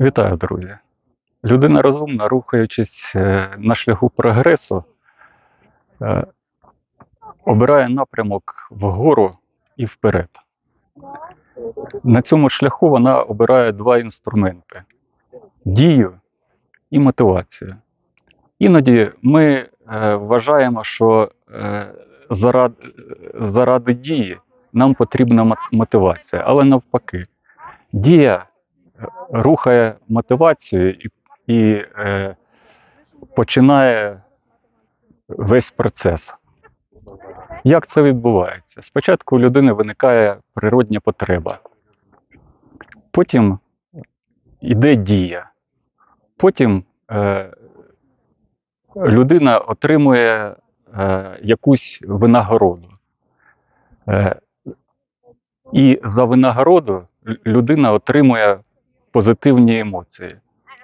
Вітаю, друзі! Людина розумна, рухаючись е, на шляху прогресу, е, обирає напрямок вгору і вперед. На цьому шляху вона обирає два інструменти: дію і мотивацію. Іноді ми е, вважаємо, що заради, заради дії нам потрібна мо- мотивація, але навпаки, дія рухає мотивацію і, і е, починає весь процес. Як це відбувається? Спочатку у людини виникає природня потреба, потім йде дія, потім е, людина отримує е, якусь винагороду. Е, і за винагороду людина отримує позитивні емоції.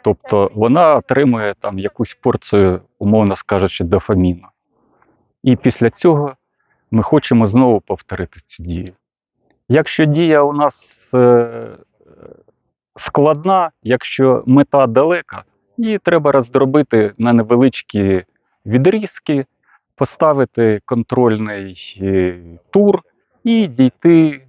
Тобто вона отримує там якусь порцію, умовно скажучи, дофаміну. І після цього ми хочемо знову повторити цю дію. Якщо дія у нас е, складна, якщо мета далека, її треба роздробити на невеличкі відрізки, поставити контрольний е, тур і дійти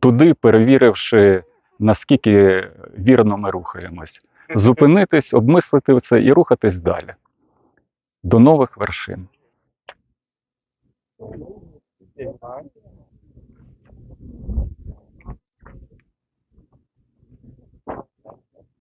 туди, перевіривши, наскільки вірно ми рухаємось. Зупинитись, обмислити це і рухатись далі до нових вершин.